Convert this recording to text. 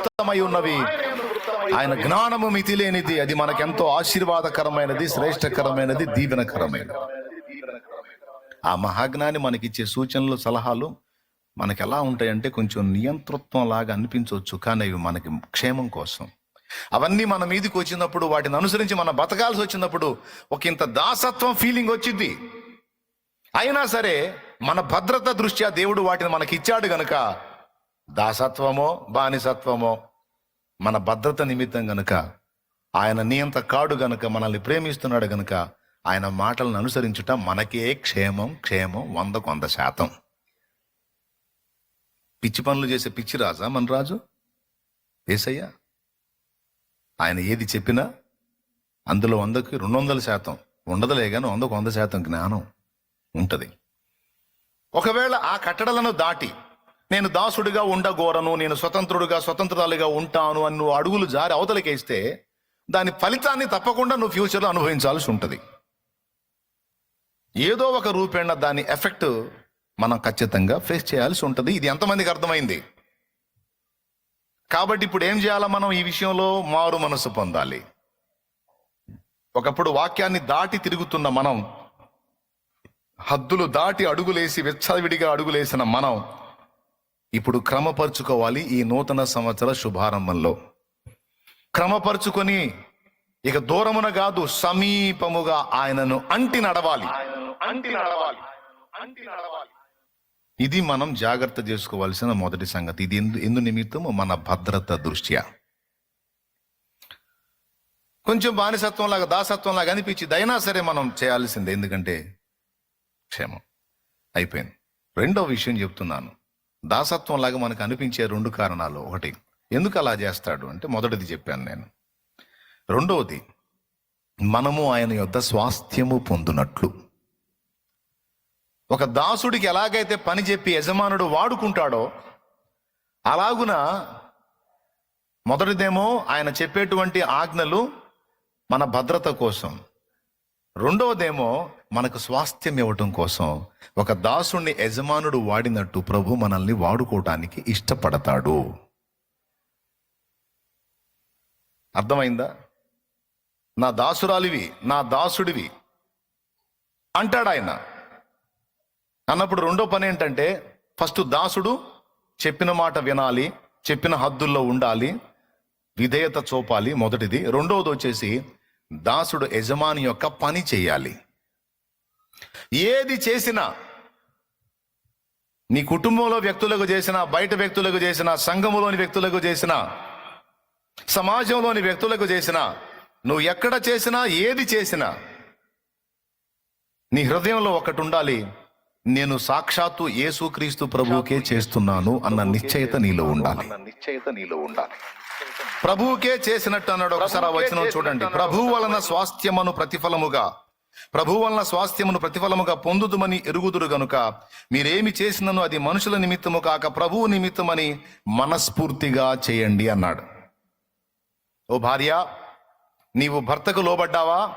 వృత్తమై ఉన్నవి. ఆయన జ్ఞానము మితి లేనిది అది మనకెంతో ఆశీర్వాదకరమైనది శ్రేష్టకరమైనది దీవెనకరమైనది. ఆ మహాజ్ఞాని మనకిచ్చే సూచనలు సలహాలు మనకి ఎలా ఉంటాయంటే కొంచెం నియంతృత్వం లాగా అనిపించవచ్చు. కానీ అవి మనకి క్షేమం కోసం. అవన్నీ మన మీదకి వచ్చినప్పుడు వాటిని అనుసరించి మనం బతకాల్సి వచ్చినప్పుడు ఒక ఇంత దాసత్వం ఫీలింగ్ వచ్చింది అయినా సరే మన భద్రత దృష్ట్యా దేవుడు వాటిని మనకి ఇచ్చాడు గనుక దాసత్వమో బానిసత్వమో మన భద్రత నిమిత్తం గనుక ఆయన నియంత కాడు గనుక మనల్ని ప్రేమిస్తున్నాడు గనుక ఆయన మాటలను అనుసరించుట మనకే క్షేమం క్షేమం వంద కొంద శాతం. పిచ్చి పనులు చేసే పిచ్చి రాజా మన రాజు? ఏసయ్యా? ఆయన ఏది చెప్పినా అందులో వందకి రెండు వందల శాతం ఉండదులే కానీ వందకు వంద శాతం జ్ఞానం ఉంటుంది. ఒకవేళ ఆ కట్టడలను దాటి నేను దాసుడిగా ఉండగోరను నేను స్వతంత్రుడిగా స్వతంత్రాలుగా ఉంటాను అని నువ్వు అడుగులు జారి అవతలకేస్తే దాని ఫలితాన్ని తప్పకుండా నువ్వు ఫ్యూచర్లో అనుభవించాల్సి ఉంటుంది. ఏదో ఒక రూపేణ దాని ఎఫెక్ట్ మనం ఖచ్చితంగా ఫేస్ చేయాల్సి ఉంటుంది. ఇది ఎంతమందికి అర్థమైంది? కాబట్టి ఇప్పుడు ఏం చేయాలా మనం ఈ విషయంలో? మారు మనసు పొందాలి. ఒకప్పుడు వాక్యాన్ని దాటి తిరుగుతున్న మనం హద్దులు దాటి అడుగులేసి వెచ్చవిడిగా అడుగులేసిన మనం ఇప్పుడు క్రమపరుచుకోవాలి ఈ నూతన సంవత్సర శుభారంభంలో. క్రమపరుచుకొని ఇక దూరమున కాదు సమీపముగా ఆయనను అంటి నడవాలి. అంటి నడవాలి అంటి నడవాలి ఇది మనం జాగ్రత్త చేసుకోవాల్సిన మొదటి సంగతి. ఇది ఎందు ఎందు నిమిత్తము మన భద్రత దృష్ట్యా. కొంచెం బానిసత్వం లాగా దాసత్వం లాగా అనిపించింది అయినా సరే మనం చేయాల్సిందే. ఎందుకంటే క్షేమం. అయిపోయింది. రెండో విషయం చెప్తున్నాను. దాసత్వం లాగా మనకు అనిపించే రెండు కారణాలు ఒకటి. ఎందుకు అలా చేస్తాడు? అంటే మొదటిది చెప్పాను నేను. రెండవది మనము ఆయన యొద్ద స్వాస్థ్యము పొందునట్లు. ఒక దాసుడికి ఎలాగైతే పని చెప్పి యజమానుడు వాడుకుంటాడో అలాగున మొదటిదేమో ఆయన చెప్పేటువంటి ఆజ్ఞలు మన భద్రత కోసం. రెండవదేమో మనకు స్వాస్థ్యం ఇవ్వటం కోసం ఒక దాసుణ్ణి యజమానుడు వాడినట్టు ప్రభు మనల్ని వాడుకోవటానికి ఇష్టపడతాడు. అర్థమైందా? నా దాసురాలివి నా దాసుడివి అంటాడు ఆయన. అన్నప్పుడు రెండో పని ఏంటంటే ఫస్ట్ దాసుడు చెప్పిన మాట వినాలి చెప్పిన హద్దుల్లో ఉండాలి విధేయత చూపాలి మొదటిది. రెండవది వచ్చేసి దాసుడు యజమాని యొక్క పని చేయాలి. ఏది చేసినా నీ కుటుంబంలో వ్యక్తులకు చేసిన బయట వ్యక్తులకు చేసిన సంఘములోని వ్యక్తులకు చేసిన సమాజంలోని వ్యక్తులకు చేసిన నువ్వు ఎక్కడ చేసినా ఏది చేసినా నీ హృదయంలో ఒకటి ఉండాలి నేను సాక్షాత్తు యేసుక్రీస్తు ప్రభువుకే చేస్తున్నాను అన్న నిశ్చయత నీలో ఉండాలి. నిశ్చయిత నీలో ఉండాలి. ప్రభువుకే చేసినట్టు అన్నాడు ఒకసారి ఆ వచనం చూడండి. ప్రభు వలన స్వాస్థ్యమును ప్రతిఫలముగా ప్రభు వలన స్వాస్థ్యమును ప్రతిఫలముగా పొందుదుమని ఎరుగుదురు గనుక మీరేమి చేసినను అది మనుషుల నిమిత్తము కాక ప్రభువు నిమిత్తమని మనస్ఫూర్తిగా చేయండి అన్నాడు. ఓ భార్య నీవు భర్తకు లోబడ్డావా?